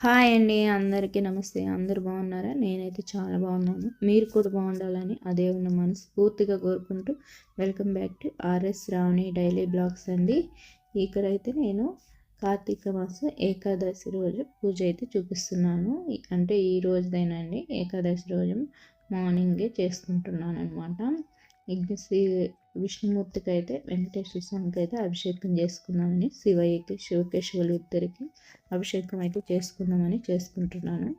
Hi అండి అందరికీ నమస్తే. అందరు బాగున్నారా? నేనైతే చాలా బాగున్నాను. మీరు కూడా బాగుండాలని అదే ఉన్న మనస్ఫూర్తిగా కోరుకుంటూ welcome back to R S Ravani daily blogs అండి. ఇక్కడైతే నేను కార్తీక మాసం ఏకాదశి రోజు పూజ అయితే చూపిస్తున్నాను. అంటే ఈ రోజుదేనండి ఏకాదశి రోజు మార్నింగే చేసుకుంటున్నాను అనమాట శ్రీ విష్ణుమూర్తికి అయితే వెంకటేశ్వర స్వామికి అయితే అభిషేకం చేసుకుందామని శివయ్యకి శివకేశవులు ఇద్దరికి అభిషేకం అయితే చేసుకుందామని చేసుకుంటున్నాను.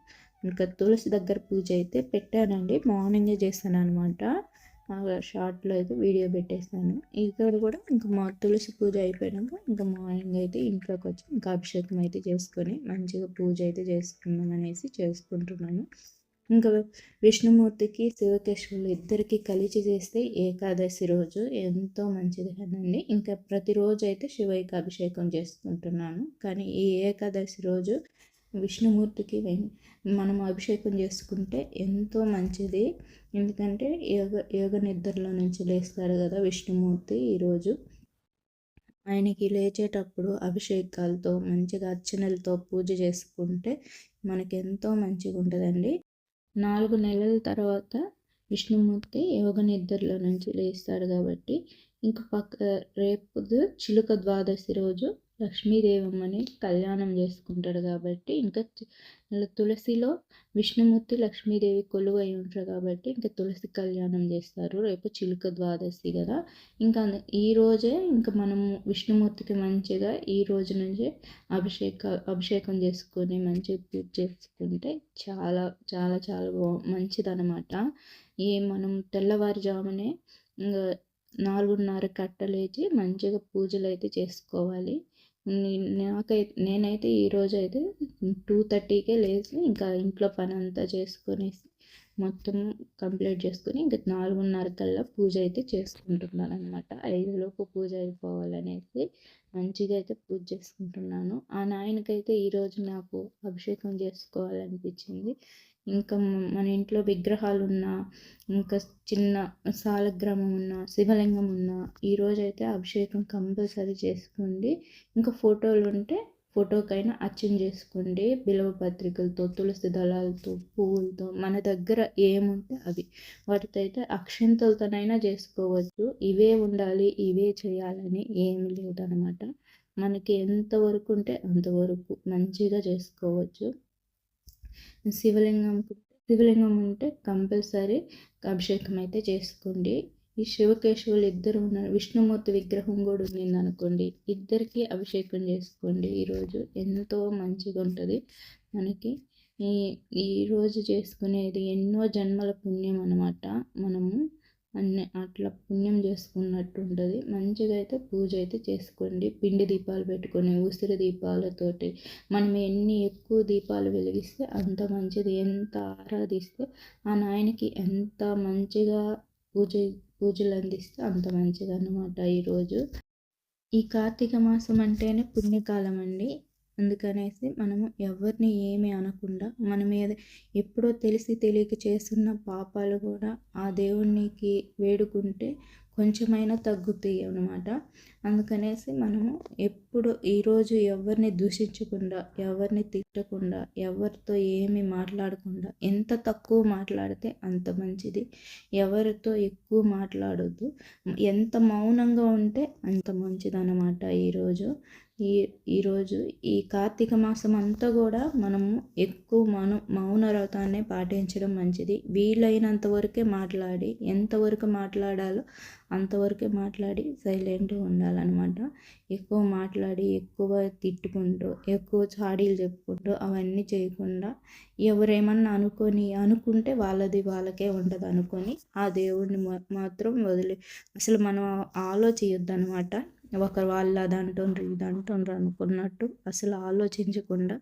ఇంకా తులసి దగ్గర పూజ అయితే పెట్టానండి. మార్నింగే చేశాను అనమాట షార్ట్లో అయితే వీడియో పెట్టేస్తాను ఇక్కడ కూడా ఇంకా మా తులసి పూజ అయిపోయాక ఇంకా మార్నింగ్ అయితే ఇంట్లోకి వచ్చి ఇంకా అభిషేకం అయితే చేసుకొని మంచిగా పూజ అయితే చేసుకుందాం అనేసి చేసుకుంటున్నాను. ఇంకా విష్ణుమూర్తికి శివకేశ్వరులు ఇద్దరికి కలిసి చేస్తే ఏకాదశి రోజు ఎంతో మంచిది కదండి. ఇంకా ప్రతిరోజు అయితే శివయ్యకి అభిషేకం చేసుకుంటున్నాను కానీ ఈ ఏకాదశి రోజు విష్ణుమూర్తికి మనం అభిషేకం చేసుకుంటే ఎంతో మంచిది. ఎందుకంటే యోగ యోగ నిద్రలో నుంచి లేస్తారు కదా విష్ణుమూర్తి ఈరోజు ఆయనకి లేచేటప్పుడు అభిషేకాలతో మంచిగా అర్చనలతో పూజ చేసుకుంటే మనకి ఎంతో మంచిగా ఉంటుందండి నాలుగు నెలల తర్వాత విష్ణుమూర్తి యోగ నిద్రలో నుంచి లేస్తాడు కాబట్టి ఇంక పక్క రేపు చిలుక ద్వాదశి రోజు లక్ష్మీదేవమ్మని కళ్యాణం చేసుకుంటాడు కాబట్టి ఇంకా తులసిలో విష్ణుమూర్తి లక్ష్మీదేవి కొలువై ఉంటారు కాబట్టి ఇంకా తులసి కళ్యాణం చేస్తారు. రేపు చిలుక ద్వాదశి కదా. ఇంకా ఈ రోజే ఇంకా మనము విష్ణుమూర్తికి మంచిగా ఈ రోజు నుంచే అభిషేక అభిషేకం చేసుకొని మంచిగా పూజ చేసుకుంటే చాలా చాలా చాలా బా మంచిదనమాట ఈ మనం తెల్లవారుజామునే నాలుగున్నర కట్టలేచి మంచిగా పూజలు అయితే చేసుకోవాలి. నాకైతే నేనైతే ఈరోజు అయితే టూ థర్టీకే లేచి ఇంకా ఇంట్లో పని అంతా చేసుకునేసి మొత్తం కంప్లీట్ చేసుకుని ఇంకా నాలుగున్నర కల్లా పూజ అయితే చేసుకుంటున్నాను అనమాట ఐదులోపు పూజ అయిపోవాలనేసి మంచిగా అయితే పూజ చేసుకుంటున్నాను. ఆ నాయనకైతే ఈరోజు నాకు అభిషేకం చేసుకోవాలనిపించింది. ఇంకా మన ఇంట్లో విగ్రహాలు ఉన్నా ఇంకా చిన్న సాలగ్రామం ఉన్నా శివలింగం ఉన్న ఈరోజైతే అభిషేకం కంపల్సరీ చేసుకోండి. ఇంకా ఫోటోలు ఉంటే ఫోటోకైనా అర్చన చేసుకోండి. బిలవ పత్రికలతో తులసి దళాలతో పువ్వులతో మన దగ్గర ఏముంటే అవి. వాటితో అయితే అక్షంతలతోనైనా చేసుకోవచ్చు. ఇవే ఉండాలి ఇవే చేయాలని ఏమి లేదనమాట. మనకి ఎంతవరకు ఉంటే అంతవరకు మంచిగా చేసుకోవచ్చు. శివలింగం శివలింగం ఉంటే కంపల్సరీ అభిషేకం అయితే చేసుకోండి. ఈ శివకేశవులు ఇద్దరు ఉన్నారు. విష్ణుమూర్తి విగ్రహం కూడా ఉండింది అనుకోండి ఇద్దరికి అభిషేకం చేసుకోండి. ఈరోజు ఎంతో మంచిగా ఉంటుంది మనకి. ఈ ఈరోజు చేసుకునేది ఎన్నో జన్మల పుణ్యం అనమాట మనము. అన్నీ అట్లా పుణ్యం చేసుకున్నట్టు ఉంటుంది మంచిగా అయితే పూజ అయితే చేసుకోండి. పిండి దీపాలు పెట్టుకొని ఉసిరి దీపాలతోటి మనం ఎన్ని ఎక్కువ దీపాలు వెలిగిస్తే అంత మంచిది. ఎంత ఆరాధిస్తే ఆ నాయనకి ఎంత మంచిగా పూజ పూజలు అందిస్తే అంత మంచిది అన్నమాట ఈరోజు. ఈ కార్తీక మాసం అంటేనే పుణ్యకాలం అండి అందుకనేసి మనము ఎవరిని ఏమి అనకుండా మన మీద ఎప్పుడో తెలిసి తెలియక చేస్తున్న పాపాలు కూడా ఆ దేవునికి వేడుకుంటే కొంచెమైనా తగ్గుతాయి అనమాట అందుకనేసి మనము ఎప్పుడు ఈరోజు ఎవరిని దూషించకుండా ఎవరిని తిట్టకుండా ఎవరితో ఏమి మాట్లాడకుండా ఎంత తక్కువ మాట్లాడితే అంత మంచిది. ఎవరితో ఎక్కువ మాట్లాడొద్దు. ఎంత మౌనంగా ఉంటే అంత మంచిది అనమాట ఈరోజు ఈ ఈరోజు ఈ కార్తీక మాసం అంతా కూడా మనము ఎక్కువ మౌన మౌన వ్రతాన్ని పాటించడం మంచిది. వీలైనంత వరకే మాట్లాడి ఎంతవరకు మాట్లాడాలో అంతవరకే మాట్లాడి సైలెంట్గా ఉండాలన్నమాట. ఎక్కువ మాట్లాడి ఎక్కువ తిట్టుకుంటూ ఎక్కువ చాడీలు చెప్పుకుంటూ అవన్నీ చేయకుండా ఎవరేమన్నా అనుకొని అనుకుంటే వాళ్ళది వాళ్ళకే ఉండదు అనుకొని ఆ దేవుడిని మాత్రం వదిలి అసలు మనం ఆలోచించద్దు అనమాట ఒకరు వాళ్ళు అది అంటుండ్రు ఇది అంటుండ్రు అనుకున్నట్టు అసలు ఆలోచించకుండా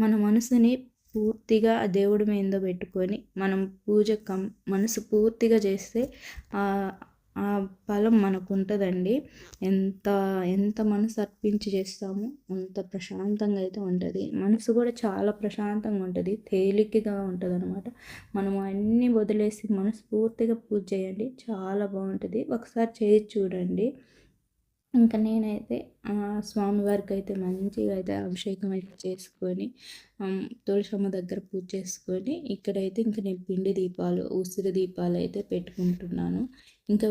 మన మనసుని పూర్తిగా ఆ దేవుడి మీద పెట్టుకొని మనం పూజ కం మనసు పూర్తిగా చేస్తే ఆ ఫలం మనకు ఉంటుందండి ఎంత ఎంత మనసు అర్పించి చేస్తామో అంత ప్రశాంతంగా అయితే ఉంటుంది. మనసు కూడా చాలా ప్రశాంతంగా ఉంటుంది తేలికగా ఉంటుంది అనమాట మనం అన్నీ వదిలేసి మనస్ఫూర్తిగా పూజ చేయండి చాలా బాగుంటుంది. ఒకసారి చేసి చూడండి. ఇంకా నేనైతే స్వామివారికి అయితే మంచిగా అయితే అభిషేకం అయితే చేసుకొని తులసమ్మ దగ్గర పూజ చేసుకొని ఇక్కడైతే ఇంకా నేను పిండి దీపాలు ఉసిరి దీపాలు అయితే పెట్టుకుంటున్నాను. ఇంకా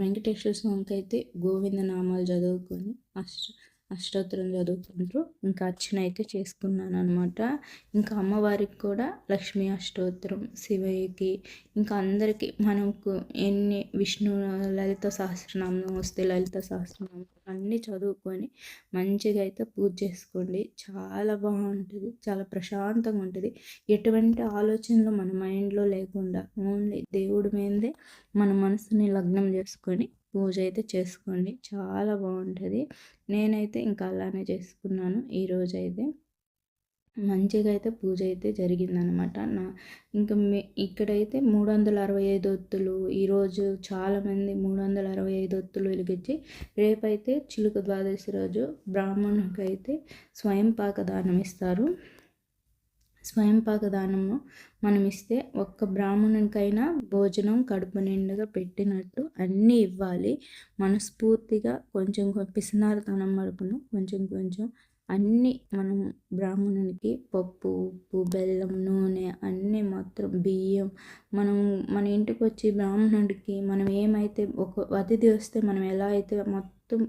వెంకటేశ్వర స్వామికి అయితే గోవింద నామాలు చదువుకొని అష్ట అష్టోత్తరం చదువుకుంటూ ఇంకా అర్చన అయితే చేసుకున్నాను అనమాట ఇంకా అమ్మవారికి కూడా లక్ష్మీ అష్టోత్తరం శివయ్యకి. ఇంకా అందరికీ మనకు ఎన్ని విష్ణు లలిత సహస్రనామం వస్తే లలిత సహస్రనామం అన్నీ చదువుకొని మంచిగా అయితే పూజ చేసుకోండి. చాలా బాగుంటుంది. చాలా ప్రశాంతంగా ఉంటుంది. ఎటువంటి ఆలోచనలు మన మైండ్లో లేకుండా ఓన్లీ దేవుడి మీదే మన మనసుని లగ్నం చేసుకొని పూజ అయితే చేసుకోండి. చాలా బాగుంటుంది నేనైతే ఇంకా అలానే చేసుకున్నాను ఈరోజు అయితే మంచిగా అయితే పూజ అయితే జరిగిందనమాట. నా ఇంకా మే ఇక్కడైతే మూడు వందల అరవై ఐదు ఒత్తులు ఈరోజు చాలామంది మూడు వందల అరవై ఐదు ఒత్తులు వెలిగించి రేపైతే చిలుక ద్వాదశి రోజు బ్రాహ్మణునికి అయితే స్వయం పాక దానం ఇస్తారు స్వయంపాక దానము మనం ఇస్తే ఒక్క బ్రాహ్మణునికైనా భోజనం కడుపు నిండుగా పెట్టినట్టు అన్నీ ఇవ్వాలి. మనస్ఫూర్తిగా కొంచెం పిసినారతనం మడుపును కొంచెం కొంచెం అన్నీ మనం బ్రాహ్మణునికి పప్పు ఉప్పు బెల్లం నూనె అన్నీ మొత్తం బియ్యం మనం మన ఇంటికి వచ్చి బ్రాహ్మణుడికి మనం ఏమైతే ఒక అతిథి వస్తే మనం ఎలా అయితే మొత్తం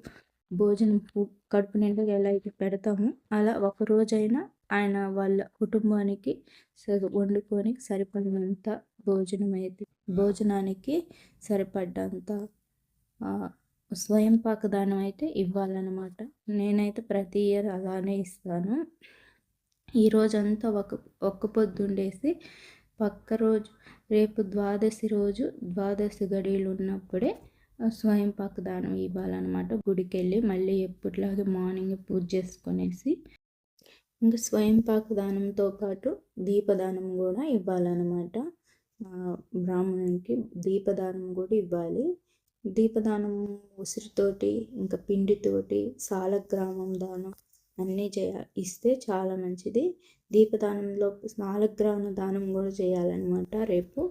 భోజనం కడుపు నిండుగా ఎలా అయితే పెడతామో అలా ఒక రోజైనా ఆయన వాళ్ళ కుటుంబానికి వండుకొని సరిపడినంత భోజనం అయితే భోజనానికి సరిపడ్డంత స్వయం పాకదానం అయితే ఇవ్వాలన్నమాట. నేనైతే ప్రతి ఇయర్ అలానే ఇస్తాను. ఈ రోజంతా ఒక ఒక్క పొద్దుండేసి పక్క రోజు రేపు ద్వాదశి రోజు ద్వాదశి గడియలు ఉన్నప్పుడే స్వయం పాకదానం ఇవ్వాలన్నమాట. గుడికి వెళ్ళి మళ్ళీ ఎప్పటిలాగే మార్నింగ్ పూజ చేసుకునేసి ఇంకా స్వయంపాక దానంతో పాటు దీపదానం కూడా ఇవ్వాలన్నమాట. బ్రాహ్మణునికి దీపదానం కూడా ఇవ్వాలి. దీపదానం ఉసిరితోటి ఇంకా పిండితోటి సాలగ్రామం దానం అన్నీ చేయ ఇస్తే చాలా మంచిది. దీపదానంలో సాలగ్రామ దానం కూడా చేయాలన్నమాట రేపు.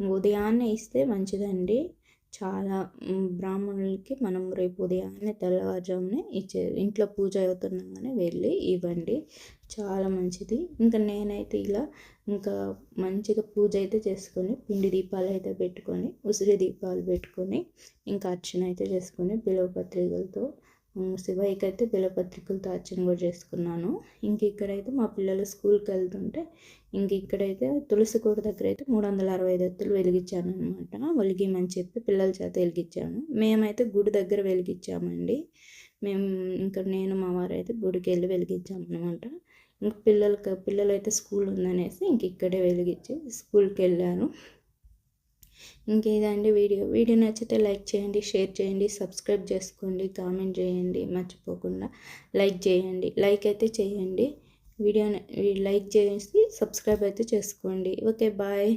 ఉదయాన్నే ఇస్తే మంచిదండి. చాలా బ్రాహ్మణులకి మనం రేపు ఉదయాన్నే తెల్లవారుజామునే ఇచ్చే ఇంట్లో పూజ అవుతుండగానే వెళ్ళి ఇవ్వండి. చాలా మంచిది. ఇంకా నేనైతే ఇలా ఇంకా మంచిగా పూజ అయితే చేసుకొని పిండి దీపాలు అయితే పెట్టుకొని ఉసిరి దీపాలు పెట్టుకొని ఇంకా అర్చన అయితే చేసుకొని బిలవపత్రికలతో శివయ్యకైతే అయితే బిలపత్రికలతో అర్చన కూడా చేసుకున్నాను. ఇంక ఇక్కడైతే మా పిల్లలు స్కూల్కి వెళ్తుంటే ఇంక ఇక్కడైతే తులసి కోట దగ్గర అయితే మూడు వందల అరవై ఐదు ఎత్తులు వెలిగించాను అనమాట వెలిగిమని చెప్పి పిల్లల చేత వెలిగించాను. మేమైతే గుడి దగ్గర వెలిగించామండి. మేము ఇంకా నేను మా వారు అయితే గుడికి వెళ్ళి వెలిగించామన్నమాట. ఇంక పిల్లలకి పిల్లలు అయితే స్కూల్ ఉందనేసి ఇంక ఇక్కడే వెలిగించి స్కూల్కి వెళ్ళాను ఇంకేదండి వీడియో? వీడియో నచ్చితే లైక్ చేయండి షేర్ చేయండి సబ్స్క్రైబ్ చేసుకోండి కామెంట్ చేయండి మర్చిపోకుండా లైక్ చేయండి లైక్ అయితే చేయండి. వీడియో లైక్ చేసి సబ్స్క్రైబ్ అయితే చేసుకోండి. Okay bye.